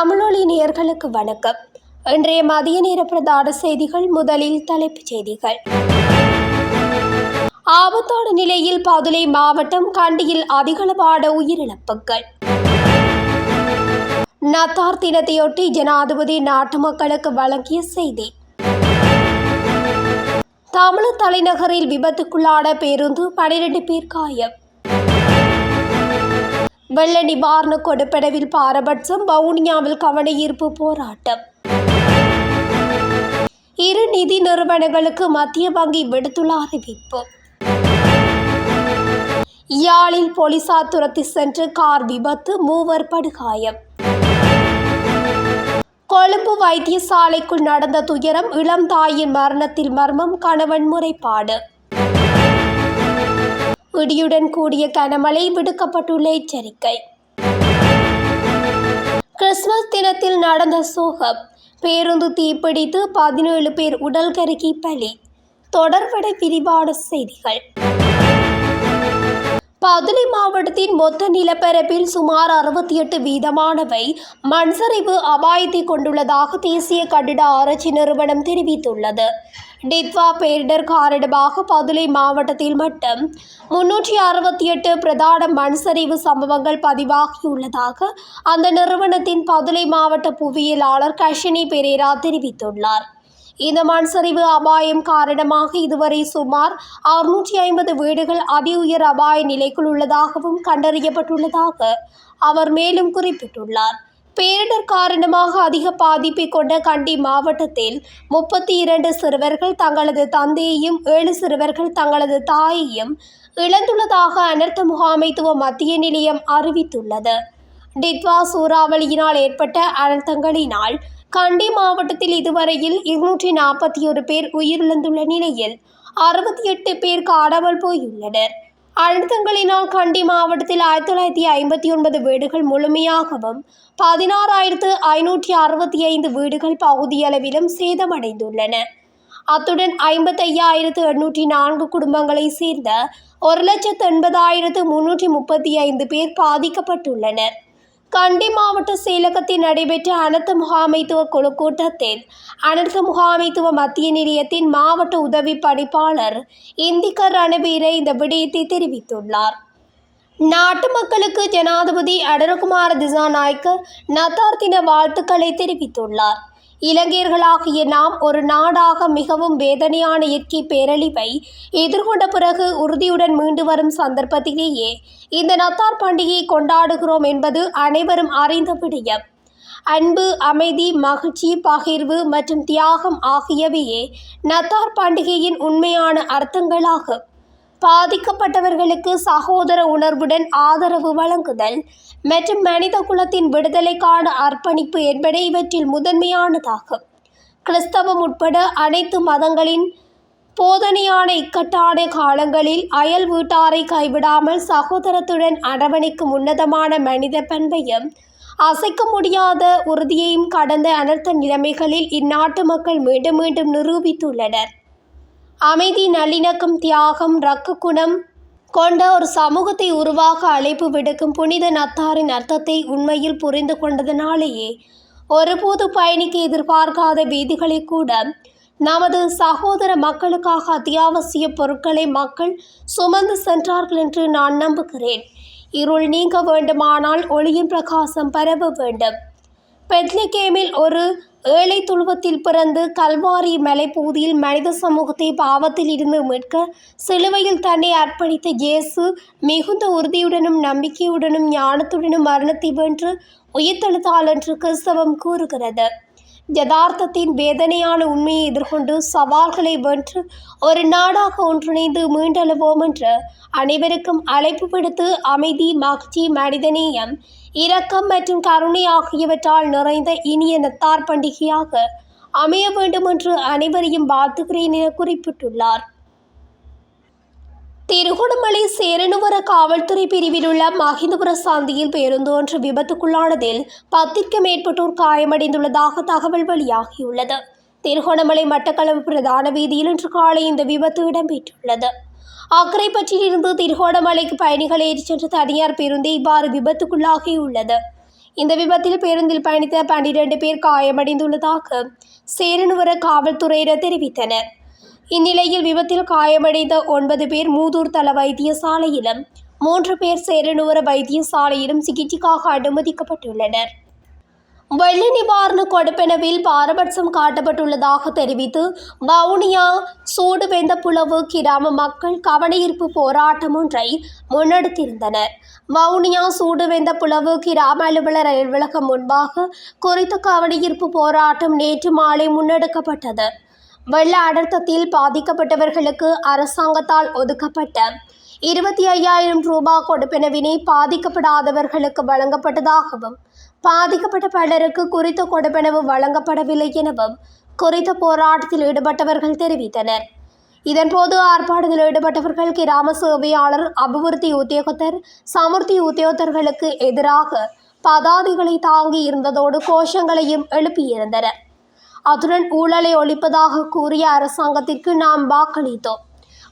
தமிழொலி நேயர்களுக்கு வணக்கம். இன்றைய மதிய நேர பிரதான செய்திகள் முதலில் தலைப்புச் செய்திகள். ஆபத்தான நிலையில் பதுளை மாவட்டம் கண்டியில் அதிகளவான உயிரிழப்புகள். நத்தார் தினத்தையொட்டி ஜனாதிபதி நாட்டு மக்களுக்கு வழங்கிய செய்தி. தமிழ் தலைநகரில் விபத்துக்குள்ளான பேருந்து பனிரெண்டு பேர் காயம். வெள்ள நிவாரண கொடுப்பனவில் பாரபட்சம் வவுனியாவில் கவனஈர்ப்பு போராட்டம். இரு நிதி நிறுவனங்களுக்கு மத்திய வங்கி விடுத்துள்ள அறிவிப்பு. யாழில் போலீசார் துரத்தி சென்று கார் விபத்து மூவர் படுகாயம். கொழும்பு வைத்தியசாலைக்குள் நடந்த துயரம் இளம் தாயின் மரணத்தில் மர்மம் கணவன் முறைப்பாடு. இடியுடன் கூடிய கனமழை விடுக்கப்பட்டுள்ள எச்சரிக்கை. கிறிஸ்துமஸ் தினத்தில் நடந்த சோகம் பேருந்து தீப்பிடித்து பதினேழு பேர் உடல் கருகி பலி தொடர்பட விரிவான செய்திகள். பதுளை மாவட்டத்தின் மொத்த நிலப்பரப்பில் சுமார் அறுபத்தி எட்டு வீதமானவை மண்சரிவு அபாயத்தை கொண்டுள்ளதாக தேசிய கட்டிட ஆராய்ச்சி நிறுவனம் தெரிவித்துள்ளது. டித்வா பேரிடர் காரணமாக பதுளை மாவட்டத்தில் மட்டும் முன்னூற்றி அறுபத்தி எட்டு பிரதான மண்சரிவு சம்பவங்கள் பதிவாகியுள்ளதாக அந்த நிறுவனத்தின் பதுளை மாவட்ட புவியியலாளர் கஷினி பெரேரா தெரிவித்துள்ளார். இந்த மண் சரிவு அபாயம் காரணமாக இதுவரை சுமார் அறுநூற்றி ஐம்பது வீடுகள் அதி உயர் அபாய நிலைக்குள் உள்ளதாகவும் கண்டறியப்பட்டுள்ளதாக அவர் மேலும் குறிப்பிட்டுள்ளார். பேரிடர் காரணமாக அதிக பாதிப்பை கொண்ட கண்டி மாவட்டத்தில் முப்பத்தி இரண்டு சிறுவர்கள் தங்களது தந்தையையும் ஏழு சிறுவர்கள் தங்களது தாயையும் இழந்துள்ளதாக அனர்த்த முகாமைத்துவ மத்திய நிலையம் அறிவித்துள்ளது. டிட்வா சூறாவளியினால் ஏற்பட்ட அனர்த்தங்களினால் கண்டி மாவட்டத்தில் இதுவரையில் இருநூற்றி நாற்பத்தி ஒரு பேர் உயிரிழந்துள்ள நிலையில் அறுபத்தி எட்டு பேர் காணாமல் போயுள்ளனர். அழுத்தங்களினால் கண்டி மாவட்டத்தில் ஆயிரத்தி தொள்ளாயிரத்தி ஐம்பத்தி ஒன்பது வீடுகள் முழுமையாகவும் பதினாறாயிரத்து ஐநூற்றி அறுபத்தி ஐந்து வீடுகள் பகுதியளவிலும் சேதமடைந்துள்ளன. அத்துடன் ஐம்பத்தையாயிரத்து எண்ணூற்றி நான்கு குடும்பங்களை சேர்ந்த ஒரு லட்சத்து எண்பதாயிரத்து முன்னூற்றி முப்பத்தி ஐந்து பேர் பாதிக்கப்பட்டுள்ளனர். கண்டி மாவட்ட செயலகத்தில் நடைபெற்ற அனர்த்த முகாமைத்துவ குழு கூட்டத்தில் அனர்த்த முகாமைத்துவ மத்திய நிலையத்தின் மாவட்ட உதவி பணிப்பாளர் இந்திகர் ரணவீர இந்த விடயத்தை தெரிவித்துள்ளார். நாட்டு மக்களுக்கு ஜனாதிபதி அடரகுமார திசாநாயக்க நத்தார் வாழ்த்துக்களை தெரிவித்துள்ளார். இலங்கையர்களாகிய நாம் ஒரு நாடாக மிகவும் வேதனையான இயற்கை பேரழிவை எதிர்கொண்ட பிறகு உறுதியுடன் மீண்டு வரும் சந்தர்ப்பத்திலேயே இந்த நத்தார் பண்டிகையை கொண்டாடுகிறோம் என்பது அனைவரும் அறிந்த விடயம். அன்பு அமைதி மகிழ்ச்சி பகிர்வு மற்றும் தியாகம் ஆகியவையே நத்தார் பண்டிகையின் உண்மையான அர்த்தங்களாகும். பாதிக்கப்பட்டவர்களுக்கு சகோதர உணர்வுடன் ஆதரவு வழங்குதல் மற்றும் மனித குலத்தின் விடுதலைக்கான அர்ப்பணிப்பு என்பன இவற்றில் முதன்மையானதாகும். கிறிஸ்தவம் உட்பட அனைத்து மதங்களின் போதனையான இக்கட்டான காலங்களில் அயல் வீட்டாரை கைவிடாமல் சகோதரத்துடன் அரவணைக்கும் உன்னதமான மனித பண்பையும் அசைக்க முடியாத உறுதியையும் கடந்த அனர்த்த நிலைமைகளில் இந்நாட்டு மக்கள் மீண்டும் மீண்டும் நிரூபித்துள்ளனர். அமைதி நல்லிணக்கம் தியாகம் ரக்கு குணம் கொண்ட ஒரு சமூகத்தை உருவாக அழைப்பு விடுக்கும் புனித நத்தாரின் அர்த்தத்தை உண்மையில் புரிந்து கொண்டதனாலேயே ஒருபோது பயணிக்க எதிர்பார்க்காத வீதிகளை கூட நமது சகோதர மக்களுக்காக அத்தியாவசிய பொருட்களை மக்கள் சுமந்து சென்றார்கள் என்று நான் நம்புகிறேன். இருள் நீங்க வேண்டுமானால் ஒளியின் பிரகாசம் பரவ வேண்டும். பெத்லிகேமில் ஒரு ஏழை துழுவத்தில் பிறந்து கல்வாரி மலைப்பகுதியில் மனித சமூகத்தை பாவத்தில் இருந்து மீட்க சிலுவையில் தன்னை அர்ப்பணித்த இயேசு மிகுந்த உறுதியுடனும் நம்பிக்கையுடனும் ஞானத்துடனும் மரணத்தை வென்று உயிர்த்தெழுத்தாள் என்று கிறிஸ்தவம் கூறுகிறது. யதார்த்தத்தின் வேதனையான உண்மையை எதிர்கொண்டு சவால்களை வென்று ஒரு நாடாக ஒன்றிணைந்து மீண்டெழுவோம் என்று அனைவருக்கும் அழைப்பு விடுத்து அமைதி மகிழ்ச்சி மனிதநேயம் இரக்கம் மற்றும் கருணை ஆகியவற்றால் நிறைந்த இனிய நத்தார் பண்டிகையாக அமைய வேண்டும் என்று அனைவரையும் வாழ்த்துகிறேன் என குறிப்பிட்டுள்ளார். திருகோணமலை சேரனுவர காவல்துறை பிரிவில் உள்ள மஹிந்தபுர சந்தியில் பேருந்து ஒன்று விபத்துக்குள்ளானதில் பத்திற்கும் மேற்பட்டோர் காயமடைந்துள்ளதாக தகவல் வெளியாகியுள்ளது. திருகோணமலை மட்டக்களப்பு பிரதான வீதியில் இன்று காலை இந்த விபத்து இடம்பெற்றுள்ளது. அக்கரைப்பற்றிலிருந்து திருகோணமலைக்கு பயணிகள் ஏற்றிச் சென்ற தனியார் பேருந்து இவ்வாறு விபத்துக்குள்ளாகியுள்ளது. இந்த விபத்தில் பேருந்தில் பயணித்த பன்னிரண்டு பேர் காயமடைந்துள்ளதாக சேரனுவர காவல்துறையினர் தெரிவித்தனர். இந்நிலையில் விபத்தில் காயமடைந்த ஒன்பது பேர் மூதூர் தள வைத்தியசாலையிலும் மூன்று பேர் சேரனுவர வைத்தியசாலையிலும் சிகிச்சைக்காக அனுமதிக்கப்பட்டுள்ளனர். வெள்ள நிவாரண கொடுப்பெனவில் பாரபட்சம் காட்டப்பட்டுள்ளதாக தெரிவித்து வவுனியா சூடுவெந்த புலவு கிராம மக்கள் கவனஈர்ப்பு போராட்டம் ஒன்றை முன்னெடுத்திருந்தனர். வவுனியா சூடுவெந்த புலவு கிராம அலுவலர் அலுவலகம் முன்பாக குறித்த கவனஈர்ப்பு போராட்டம் நேற்று மாலை முன்னெடுக்கப்பட்டது. வெள்ள அடர்த்தத்தில் பாதிக்கப்பட்டவர்களுக்கு அரசாங்கத்தால் ஒதுக்கப்பட்ட இருபத்தி ஐயாயிரம் ரூபாய் கொடுப்பெனவினை பாதிக்கப்படாதவர்களுக்கு வழங்கப்பட்டதாகவும் பாதிக்கப்பட்ட பலருக்கு குறித்த கொடுப்பனவு வழங்கப்படவில்லை எனவும் குறித்த போராட்டத்தில் ஈடுபட்டவர்கள் தெரிவித்தனர். இதன்போது ஆர்ப்பாட்டத்தில் ஈடுபட்டவர்கள் கிராம சேவையாளர் அபிவிருத்தி உத்தியோகத்தர் சமுர்த்தி உத்தியோகத்தர்களுக்கு எதிராக பதாதைகளை தாங்கி இருந்ததோடு கோஷங்களையும் எழுப்பியிருந்தனர். அத்துடன் ஊழலை ஒழிப்பதாக கூறிய அரசாங்கத்திற்கு நாம் வாக்களித்தோம்.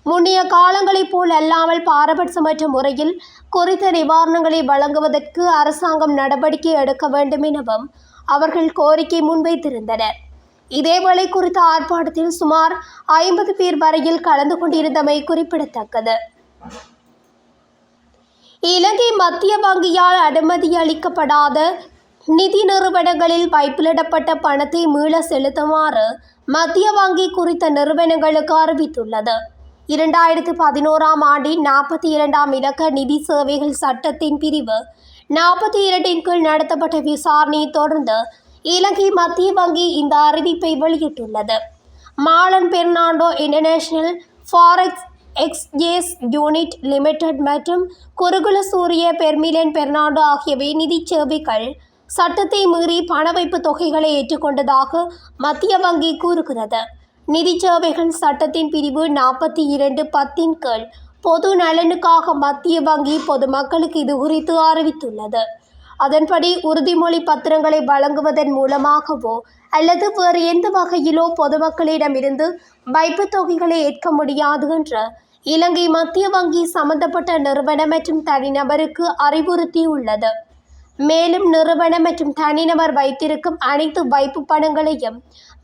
முன்னைய காலங்களைப் போல் அல்லாமல் பாரபட்சமற்ற முறையில் குறித்த நிவாரணங்களை வழங்குவதற்கு அரசாங்கம் நடவடிக்கை எடுக்க வேண்டும் எனவும் அவர்கள் கோரிக்கை முன்வைத்திருந்தனர். இதேவேளை குறித்த ஆர்ப்பாட்டத்தில் சுமார் ஐம்பது பேர் வரையில் கலந்து கொண்டிருந்தமை குறிப்பிடத்தக்கது. இலங்கை மத்திய வங்கியால் அனுமதி அளிக்கப்படாத நிதி நிறுவனங்களில் வைப்பிலிடப்பட்ட பணத்தை மீள செலுத்துமாறு மத்திய வங்கி குறித்த நிறுவனங்களுக்கு அறிவித்துள்ளது. இரண்டாயிரத்து பதினோராம் ஆண்டின் நாற்பத்தி இரண்டாம் இலக்க நிதி சேவைகள் சட்டத்தின் பிரிவு நாற்பத்தி இரண்டின் கீழ் நடத்தப்பட்ட விசாரணையை தொடர்ந்து இலங்கை மத்திய வங்கி இந்த அறிவிப்பை வெளியிட்டுள்ளது. Malan Fernando international forex exchange unit limited மற்றும் குருகுல சூரிய பெர்மிலன் பெர்னாண்டோ ஆகியவை நிதிச் சேவைகள் சட்டத்தை மீறி பண வைப்பு தொகைகளை ஏற்றுக்கொண்டதாக மத்திய வங்கி கூறுகிறது. நிதிச் சேவைகள் சட்டத்தின் பிரிவு நாற்பத்தி இரண்டு பத்தின் கீழ் பொது நலனுக்காக மத்திய வங்கி பொதுமக்களுக்கு இது குறித்து அறிவித்துள்ளது. அதன்படி உறுதிமொழி பத்திரங்களை வழங்குவதன் மூலமாகவோ அல்லது வேறு எந்த வகையிலோ பொதுமக்களிடமிருந்து வைப்பு தொகைகளை ஏற்க முடியாது என்று இலங்கை மத்திய வங்கி சம்பந்தப்பட்ட நிறுவனம் மற்றும் தனிநபருக்கு அறிவுறுத்தியுள்ளது. மேலும் நிறுவனம் மற்றும் தனிநபர் வைத்திருக்கும் அனைத்து வைப்பு பணங்களையும்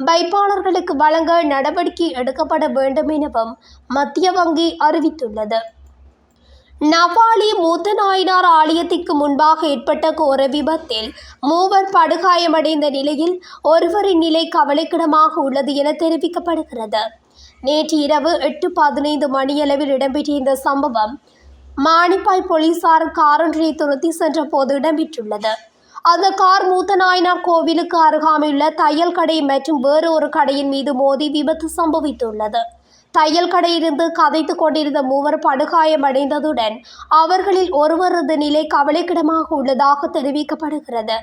வைப்பாளர்களுக்கு வழங்க நடவடிக்கை எடுக்கப்பட வேண்டும் எனவும் மத்திய வங்கி அறிவித்துள்ளது. நவாலி மூத்த நாயனார் ஆலயத்திற்கு முன்பாக ஏற்பட்ட கோர விபத்தில் மூவர் படுகாயமடைந்த நிலையில் ஒருவரின் நிலை கவலைக்கிடமாக உள்ளது என தெரிவிக்கப்படுகிறது. நேற்று இரவு எட்டு பதினைந்து மணியளவில் இடம்பெற்ற இந்த சம்பவம் மானிப்பாய் போலீசார் காரொன்றை துரத்தி சென்ற போது இடம்பெற்றுள்ளது. அந்த கார் மூத்த நாயனார் கோவிலுக்கு அருகாமையுள்ள தையல் கடை மற்றும் வேறு ஒரு கடையின் மீது மோதி விபத்து சம்பவித்துள்ளது. தையல் கடையிலிருந்து கதைத்து கொண்டிருந்த மூவர் படுகாயமடைந்ததுடன் அவர்களில் ஒருவரது நிலை கவலைக்கிடமாக உள்ளதாக தெரிவிக்கப்படுகிறது.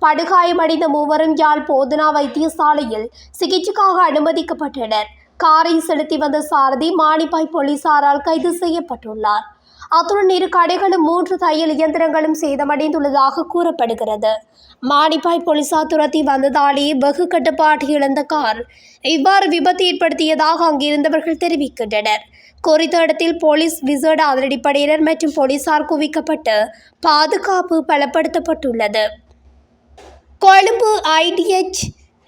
படுகாயமடைந்த மூவரும் யாழ் போதனா வைத்தியசாலையில் சிகிச்சைக்காக அனுமதிக்கப்பட்டனர். காரை செலுத்தி வந்த சாரதி மானிப்பாய் போலீசாரால் கைது செய்யப்பட்டுள்ளார். அத்துடன் இரு கடைகளும் மூன்று தையல் இயந்திரங்களும் சேதமடைந்துள்ளதாக கூறப்படுகிறது. மானிப்பாய் போலீசார் துரத்தி வந்ததாலே வெகு கட்டுப்பாடு இழந்த கார் இவ்வாறு விபத்து ஏற்படுத்தியதாக அங்கிருந்தவர்கள் தெரிவிக்கின்றனர். குறித்த இடத்தில் போலீஸ் விசேட அதிரடிப்படையினர் மற்றும் போலீசார் குவிக்கப்பட்டு பாதுகாப்பு பலப்படுத்தப்பட்டுள்ளது. கொழும்பு ஐடிஎச்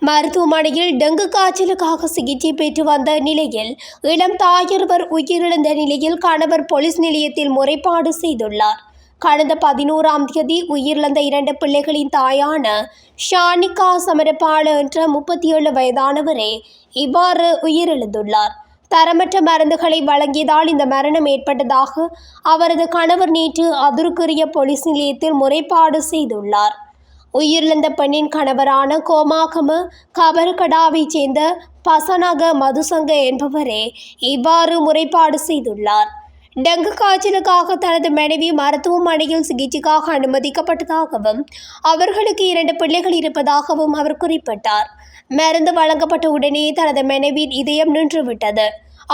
மருத்துவமனையில் டெங்கு காய்ச்சலுக்காக சிகிச்சை பெற்று வந்த நிலையில் இளம் தாயொருவர் உயிரிழந்த நிலையில் கணவர் போலீஸ் நிலையத்தில் முறைப்பாடு செய்துள்ளார். கடந்த பதினோராம் தேதி உயிரிழந்த இரண்டு பிள்ளைகளின் தாயான ஷானிகா சமரபால என்ற முப்பத்தி ஏழு வயதானவரே இவ்வாறு உயிரிழந்துள்ளார். தரமற்ற மருந்துகளை வழங்கியதால் இந்த மரணம் ஏற்பட்டதாக அவரது கணவர் நேற்று அதுருக்குரிய போலீஸ் நிலையத்தில் முறைப்பாடு செய்துள்ளார். உயிரிழந்த பெண்ணின் கணவரான கோமாகம கபரகடாவைச் சேர்ந்த பசனக மதுசங்க என்பவரே இவ்வாறு முறைப்பாடு செய்துள்ளார். டெங்கு காய்ச்சலுக்காக தனது மனைவி மருத்துவமனையில் சிகிச்சைக்காக அனுமதிக்கப்பட்டதாகவும் அவர்களுக்கு இரண்டு பிள்ளைகள் இருப்பதாகவும் அவர் குறிப்பிட்டார். மருந்து வழங்கப்பட்ட உடனே தனது மனைவியின் இதயம் நின்றுவிட்டது.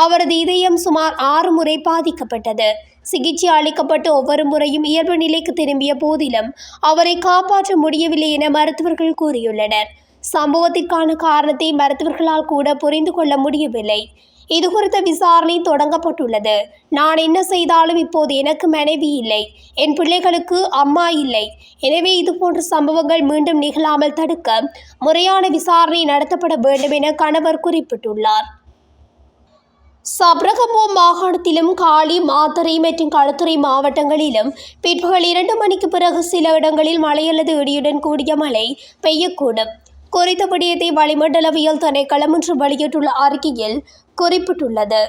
அவரது இதயம் சுமார் ஆறு முறை பாதிக்கப்பட்டது. சிகிச்சை அளிக்கப்பட்டு ஒவ்வொரு முறையும் இயல்பு நிலைக்கு திரும்பிய போதிலும் அவரை காப்பாற்ற முடியவில்லை என மருத்துவர்கள் கூறியுள்ளனர். சம்பவத்திற்கான காரணத்தை மருத்துவர்களால் கூட புரிந்து கொள்ள முடியவில்லை. இது குறித்த விசாரணை தொடங்கப்பட்டுள்ளது. நான் என்ன செய்தாலும் இப்போது எனக்கு மனைவி இல்லை. என் பிள்ளைகளுக்கு அம்மா இல்லை. எனவே இதுபோன்ற சம்பவங்கள் மீண்டும் நிகழாமல் தடுக்க முறையான விசாரணை நடத்தப்பட வேண்டும் என கணவர் குறிப்பிட்டுள்ளார். சப்ரகமோ மாகாணத்திலும் காலி மாத்தறை மற்றும் களுத்துறை மாவட்டங்களிலும் பிற்பகல் இரண்டு மணிக்கு பிறகு சில இடங்களில் மழை அல்லது இடியுடன் கூடிய மழை பெய்யக்கூடும். குறித்த விடயத்தை வளிமண்டலவியல் திணைக்களம் இன்று வெளியிட்டுள்ள அறிக்கையில் குறிப்பிட்டுள்ளது.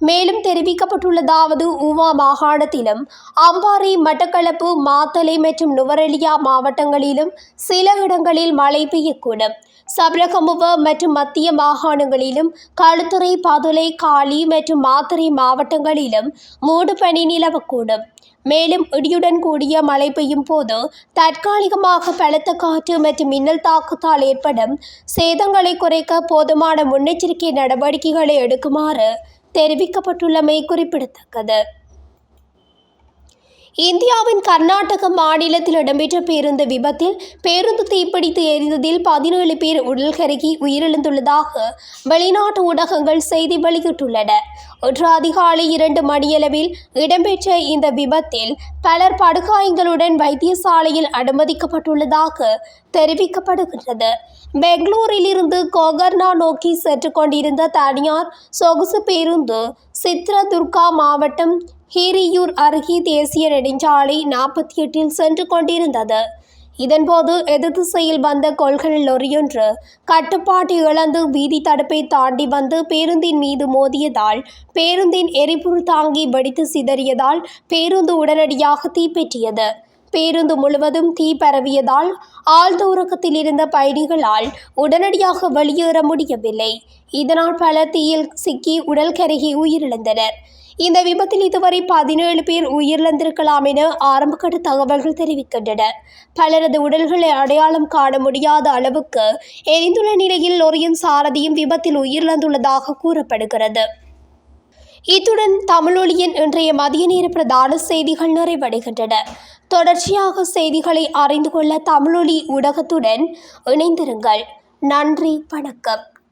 மேலும் தெரிவிக்கப்பட்டுள்ளதாவது ஊவா மாகாணத்திலும் அம்பாறை மட்டக்களப்பு மாத்தலை மற்றும் நுவரெலியா மாவட்டங்களிலும் சில இடங்களில் மழை பெய்யக்கூடும். சபரகமுவ மற்றும் மத்திய மாகாணங்களிலும் களுத்துறை பதுளை காளி மற்றும் மாத்தறை மாவட்டங்களிலும் மூடு பனி நிலவக்கூடும். மேலும் இடியுடன் கூடிய மழை பெய்யும் போது தற்காலிகமாக பலத்த காற்று மற்றும் மின்னல் தாக்கத்தால் ஏற்படும் சேதங்களை குறைக்க போதுமான முன்னெச்சரிக்கை நடவடிக்கைகளை எடுக்குமாறு தெரிவிக்கப்பட்டுள்ளமை குறிப்பிடத்தக்கது. இந்தியாவின் கர்நாடக மாநிலத்தில் இடம்பெற்ற பேருந்து விபத்தில் பேருந்து தீப்பிடித்து எரிந்ததில் பதினேழு பேர் உடல் கருகி உயிரிழந்துள்ளதாக வெளிநாட்டு ஊடகங்கள் செய்தி வெளியிட்டுள்ளன. ஒன்று அதிகாலை இரண்டு மணியளவில் இடம்பெற்ற இந்த விபத்தில் பலர் படுகாயங்களுடன் வைத்தியசாலையில் அனுமதிக்கப்பட்டுள்ளதாக தெரிவிக்கப்படுகின்றது. பெங்களூரிலிருந்து கோகர்னா நோக்கி சென்று கொண்டிருந்த தனியார் சொகுசு பேருந்து சித்ரதுர்கா மாவட்டம் ஹீரியூர் அருகே தேசிய நெடுஞ்சாலை நாற்பத்தி எட்டில் சென்று கொண்டிருந்தது. இதன்போது எதிர் திசையில் வந்த கொள்கலன் லொரியொன்று கட்டுப்பாட்டை இழந்து வீதி தடுப்பை தாண்டி வந்து பேருந்தின் மீது மோதியதால் பேருந்தின் எரிபொருள் தாங்கி வெடித்து சிதறியதால் பேருந்து உடனடியாக தீப்பற்றியது பேருந்து முழுவதும் தீ பரவியதால் ஆழ்ந்தோரக்கத்தில் இருந்த பயணிகளால் உடனடியாக வெளியேற முடியவில்லை. இதனால் பல தீயில் சிக்கி உடல் கருகி உயிரிழந்தனர். இந்த விபத்தில் இதுவரை பதினேழு பேர் உயிரிழந்திருக்கலாம் என ஆரம்பகட்ட தகவல்கள் தெரிவிக்கின்றன. பலரது உடல்களை அடையாளம் காண முடியாத அளவுக்கு எரிந்துள்ள நிலையில் லொரியின் சாரதியும் விபத்தில் உயிரிழந்துள்ளதாக கூறப்படுகிறது. இத்துடன் தமிழொலியின் இன்றைய மதிய நேர பிரதான செய்திகள் நிறைவடைகின்றன. தொடர்ச்சியாக செய்திகளை அறிந்து கொள்ள தமிழொலி ஊடகத்துடன் இணைந்திருங்கள். நன்றி வணக்கம்.